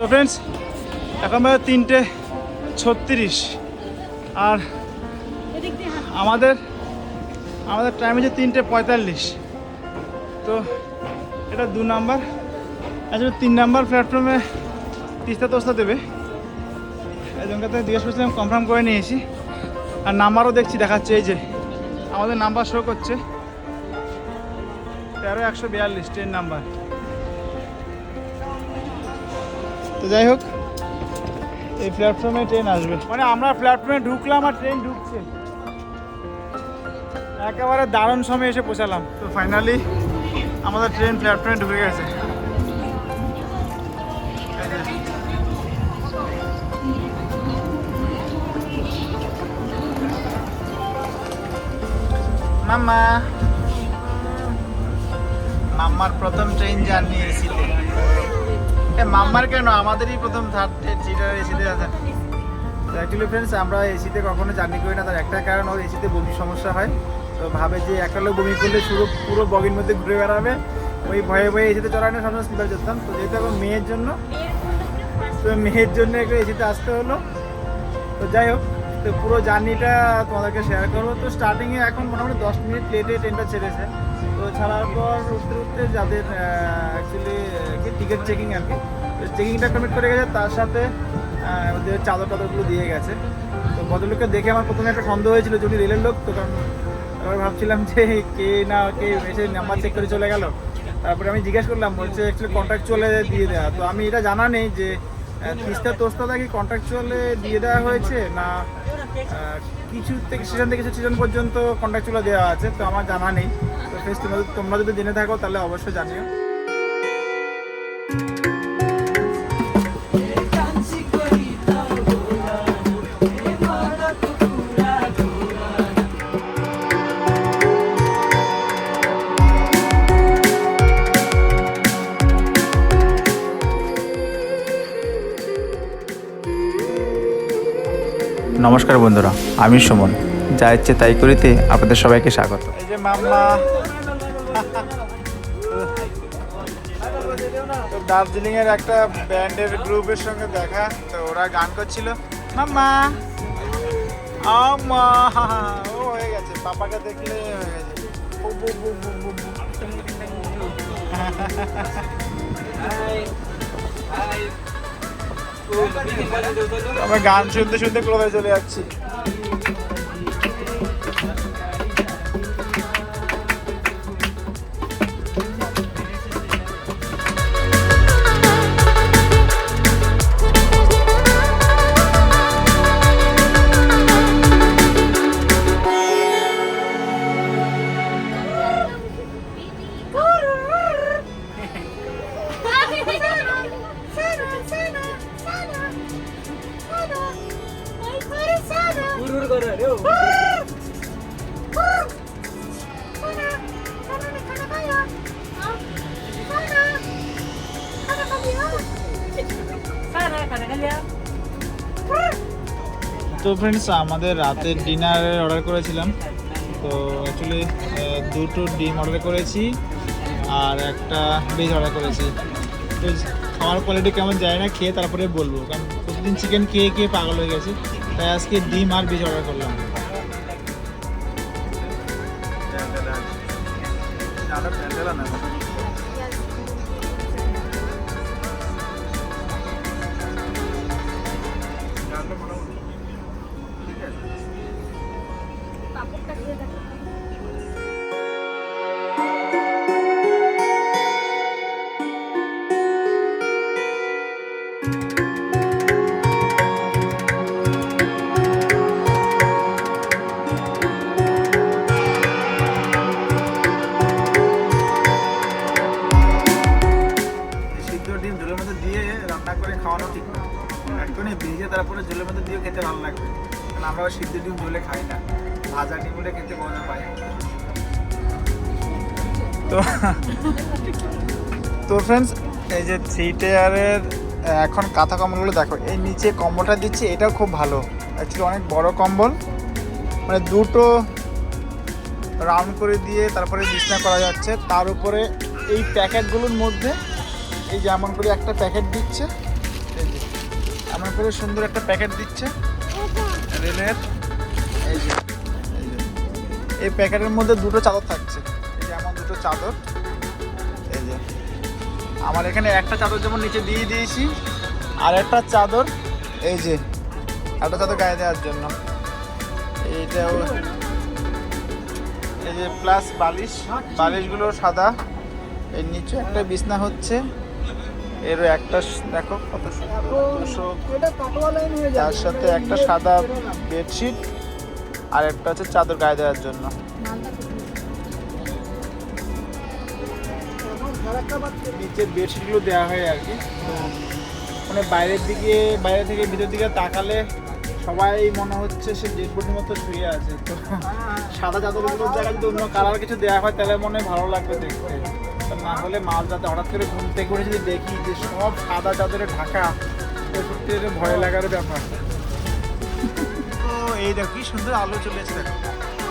তো ফ্রেন্ডস এখন বাজে তিনটে ছত্রিশ। আর আমাদের আমাদের টাইম হচ্ছে তিনটে পঁয়তাল্লিশ। তো এটা দু নাম্বার আসলে তিন নাম্বার প্ল্যাটফর্মে তিস্তা তোস্তা দেবে। একজনকে তো জিজ্ঞেস করছিলাম কনফার্ম করে নিয়েছি। আর নাম্বারও দেখছি, দেখাচ্ছে এই যে। আমাদের নাম্বার শো করছে। তেরো একশো বিয়াল্লিশ ট্রেন নাম্বার তো যাই হোক, এই প্ল্যাটফর্মে ট্রেন আসবে। মানে আমরা প্ল্যাটফর্মে ঢুকলাম আর ট্রেন ঢুকছে। একেবারে দারুণ সময় এসে পৌঁছালাম। তো ফাইনালি আমাদের ট্রেন প্ল্যাটফর্মে ঢুকে গেছে। মামা মাম্মার প্রথম ট্রেন জার্নি মাম্মার কেন? আমাদেরই প্রথম থার্ড সিটার এসিতে অ্যাকচুয়ালি ফ্রেন্ডস আমরা এসিতে কখনো জার্নি করি না। তার একটা কারণ ওর এসিতে বমির সমস্যা হয়। তো ভাবে যে একটা লোক বমি করলে শুরু, পুরো বগির মধ্যে ঘুরে বেড়াবে। ওই ভয়ে ভয়ে এসিতে চড়ানো সবসময় স্লিপার যেতাম তো যেহেতু এখন মেয়ের জন্য, তো মেয়ের জন্য একটু এসিতে আসতে হলো। তো যাই হোক, তো পুরো জার্নিটা তোমাদেরকে শেয়ার করব। তো স্টার্টিংয়ে এখন মোটামুটি দশ মিনিট লেটে ট্রেনটা ছেড়েছে। তো ছাড়ার পর উঠতে উঠতে যাদের অ্যাকচুয়ালি কি টিকিট চেকিং আর কি চেকিংটা কমপ্লিট করে গেছে, তার সাথে ওদের চাদর টাদরগুলো দিয়ে গেছে। তো ভদ্রলোককে দেখে আমার প্রথমে একটা সন্দেহ হয়েছিল যদি রেলের লোক, তো কারণ তারপরে ভাবছিলাম যে কে না কে এসে নাম্বার চেক করে চলে গেল। তারপরে আমি জিজ্ঞেস করলাম, বলছে অ্যাকচুয়ালি কন্ট্রাকচুয়ালে দিয়ে দেওয়া তো আমি এটা জানা নেই যে তিস্তা তোস্তাটা কি কন্ট্রাকচুয়ালে দিয়ে দেওয়া হয়েছে না কিছু থেকে স্টেশন থেকে কিছু সিজন পর্যন্ত কন্ট্রাকচুয়ালে দেওয়া আছে, তো আমার জানা নেই। তো তোমরা তোমরা যদি জেনে থাকো তাহলে অবশ্যই জানিও। নমস্কার বন্ধুরা আমি সুমন। যা ইচ্ছে তাই করিতে আপনাদের সবাইকে স্বাগত। এই যে মাম্মা তো দার্জিলিং এর একটা ব্যান্ডের গ্রুপের সঙ্গে দেখা, তো ওরা গান করছিল, মাম্মা আমা ও হয়ে গেছে, পাপাকে দেখলে হয়ে গেছে। আমরা গান শুনতে শুনতে ক্লোবে চলে যাচ্ছি। তো ফ্রেন্ডস আমাদের রাতের ডিনারের অর্ডার করেছিলাম। তো অ্যাকচুয়ালি দুটো ডিম অর্ডার করেছি আর একটা ভেজ অর্ডার করেছি। তো খাওয়ার কোয়ালিটি কেমন যায় না, খেয়ে তারপরে বলব। কারণ প্রতিদিন চিকেন খেয়ে খেয়ে পাগল হয়ে গেছি। তাই আজকে ডিম আর ভেজ অর্ডার করলাম খাওয়ানো ঠিক না। ভিজে তারপরে ঝোলের মধ্যে দিয়ে খেতে ভালো লাগবে। কারণ আমরা সিদ্ধ ডিম ঝোলে খাই না। ভাজা ডিম হলে খেতে মজা পাই। তো তো ফ্রেন্ডস এই যে থ্রি টেয়ারের এখন কাঁথা কম্বলগুলো দেখো, এই নিচে কম্বলটা দিচ্ছে, এটাও খুব ভালো। অ্যাকচুয়ালি অনেক বড় কম্বল। মানে দুটো রাউন্ড করে দিয়ে তারপরে বিছনা করা যাচ্ছে। তার উপরে এই প্যাকেটগুলোর মধ্যে এই যেমন করে একটা প্যাকেট দিচ্ছে। এমন করে সুন্দর একটা প্যাকেট দিচ্ছে। রেলের, এই যে, এই প্যাকেটের মধ্যে দুটো চাদর থাকছে। এই যে এমন দুটো চাদর। এই যে আমার এখানে একটা চাদর যেমন নিচে দিয়ে দিয়েছি, আর একটা চাদর এই যে, একটা চাদর গায়ে দেওয়ার জন্য। এইটাও এই যে প্লাস বালিশ, বালিশগুলো সাদা। এর নিচে একটা বিছনা হচ্ছে, এরও একটা দেখো কত তার সাথে একটা সাদা বেডশিট, আর একটা হচ্ছে চাদর গায়ে দেওয়ার জন্য। নিচের বেডশিটগুলো দেওয়া হয় আর কি। তো মানে বাইরের দিকে, বাইরে থেকে ভিতর দিকে তাকালে সবাই মনে হচ্ছে সে ডেড বডির মতো শুয়ে আছে। তো সাদা চাদরগুলোর জায়গায় যদি অন্য কালার কিছু দেওয়া হয়, তাহলে মনে হয় ভালো লাগবে দেখতে। না হলে মাল যাতে হঠাৎ করে ঘুম থেকে উঠে যদি দেখি যে সব সাদা চাদরে ঢাকা সত্যি ভয় লাগার ব্যাপার। তো এই দেখো, কি সুন্দর আলো চলেছে দেখো।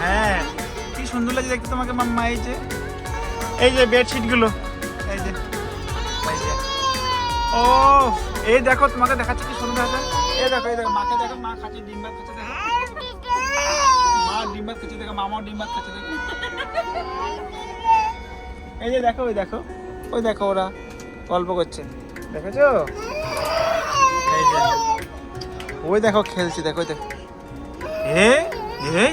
হ্যাঁ কি সুন্দর লাগছে দেখতে তোমাকে মাম্মা এই যে। এই যে বেডশিটগুলো। এই যে ও এই দেখো তোমাকে দেখাচ্ছি কি সুন্দর আছে এই দেখো এই দেখো মাকে দেখো মা খাচ্ছে ডিম ভাত খাচ্ছে দেখো। মা ডিম ভাত খাচ্ছে দেখো মামাও ডিম ভাত খাচ্ছে দেখো। এই যে দেখো ওই দেখো ওই দেখো ওরা গল্প করছে। দেখেছ? এই যে। ওই দেখো খেলছে দেখো ওই দেখো। এ এই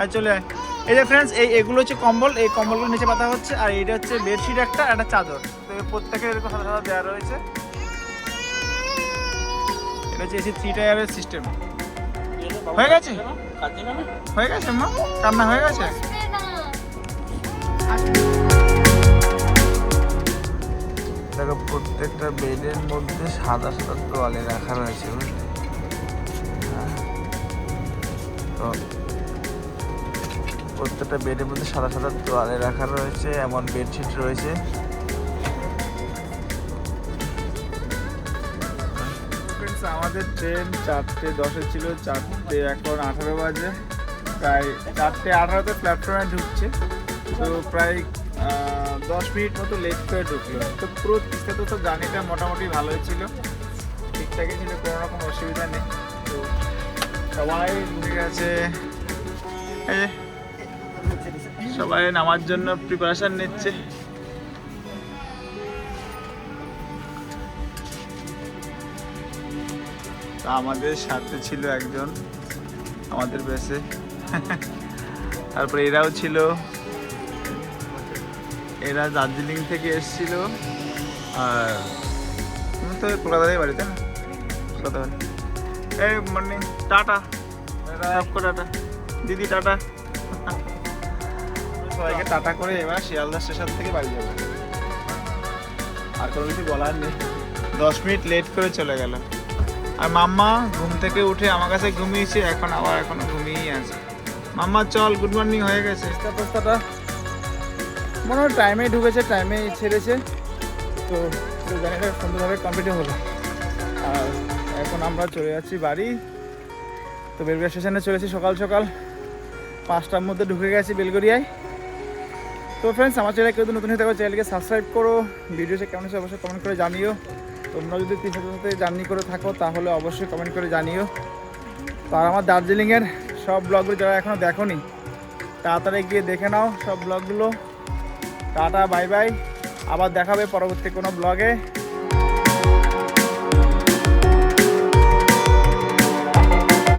আর চলে আয়। এই যে ফ্রেন্ডস এই এগুলো হচ্ছে কম্বল, এই কম্বলগুলো নিচে পাতা হচ্ছে, আর এটা হচ্ছে বেডশিট একটা একটা চাদর। তো প্রত্যেকের এরকম সাদা সাদা দেওয়া রয়েছে। এটা হচ্ছে এসি থ্রি টায়ারের সিস্টেম হয়ে গেছে? হয়ে গেছে, মা? কান্না হয়ে গেছে? দেখো, প্রত্যেকটা বেডের মধ্যে সাদা সাদা তোয়ালে রাখা রয়েছে হ্যাঁ। তো প্রত্যেকটা বেডের মধ্যে সাদা সাদা তোয়ালে রাখা রয়েছে, এমন বেডশিট রয়েছে। আমাদের ট্রেন চারটে, দশে ছিল, চারটে এখন আঠারো বাজে। প্রায় চারটে আঠারোতে প্ল্যাটফর্মে ঢুকছে। তো প্রায় দশ মিনিট মতো লেট করে ঢুকলো। তো পুরো তিস্তা তো জার্নিটা মোটামুটি ভালোই ছিল। ঠিকঠাকই ছিল, কোনো রকম অসুবিধা নেই। তো সবাই ঢুকে গেছে। এই সবাই নামার জন্য প্রিপারেশন নিচ্ছে। আমাদের সাথে ছিল একজন আমাদের বেসে তারপরে এরাও ছিল। এরা দার্জিলিং থেকে এসেছিল। আর তুমি তো কলকাতাতেই বাড়িতে না? কলকাতা বাড়ি এই মর্নিং টাটা। সবকো টাটা। দিদি টাটা। সবাইকে টাটা করে এবার শিয়ালদা স্টেশন থেকে বাড়ি যাব। আর কোনো কিছু বলার নেই। দশ মিনিট লেট করে চলে গেল আর মাম্মা ঘুম থেকে উঠে আমার কাছে ঘুমিয়েছে, এখন আবার এখনও ঘুমিয়েই আছে। মাম্মা, চল গুড মর্নিং হয়ে গেছে। মনে হয় টাইমে ঢুকেছে টাইমেই ছেড়েছে। তো জানিটা সুন্দরভাবে কমপ্লিট হলো। আর এখন আমরা চলে যাচ্ছি বাড়ি। তো বেলগড়িয়া স্টেশনে চলেছি সকাল সকাল। পাঁচটার মধ্যে ঢুকে গেছি বেলগড়িয়ায়। তো ফ্রেন্ডস আমার চ্যানেল কেউ নতুন হয়ে থাকো চ্যানেলকে সাবস্ক্রাইব করো। ভিডিওটা কেমন হচ্ছে অবশ্যই কমেন্ট করে জানিও। তোমরা যদি তিন সাথে সাথে জার্নি করে থাকো, তাহলে অবশ্যই কমেন্ট করে জানিও। তো আর আমার দার্জিলিংয়ের সব ব্লগগুলো যারা এখনও দেখোনি, তাড়াতাড়ি গিয়ে দেখে নাও সব ব্লগগুলো টাটা বাই বাই আবার দেখাবে পরবর্তী কোনো ব্লগে